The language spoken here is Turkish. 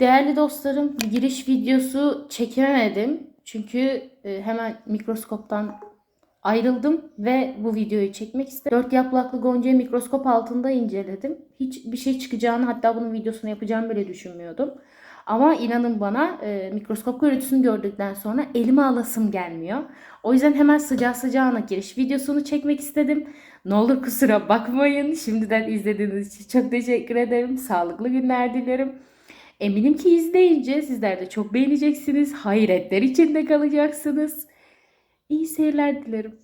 Değerli dostlarım, giriş videosu çekemedim. Çünkü e, hemen mikroskoptan ayrıldım ve bu videoyu çekmek istedim. Dört yapraklı goncayı mikroskop altında inceledim. Hiç bir şey çıkacağını hatta bunun videosunu yapacağımı bile düşünmüyordum. Ama inanın bana e, mikroskop görüntüsünü gördükten sonra elime alasım gelmiyor. O yüzden hemen sıcağı sıcağına giriş videosunu çekmek istedim. Ne olur kusura bakmayın. Şimdiden izlediğiniz için çok teşekkür ederim. Sağlıklı günler dilerim. Eminim ki izleyince sizler de çok beğeneceksiniz. Hayretler içinde kalacaksınız. İyi seyirler dilerim.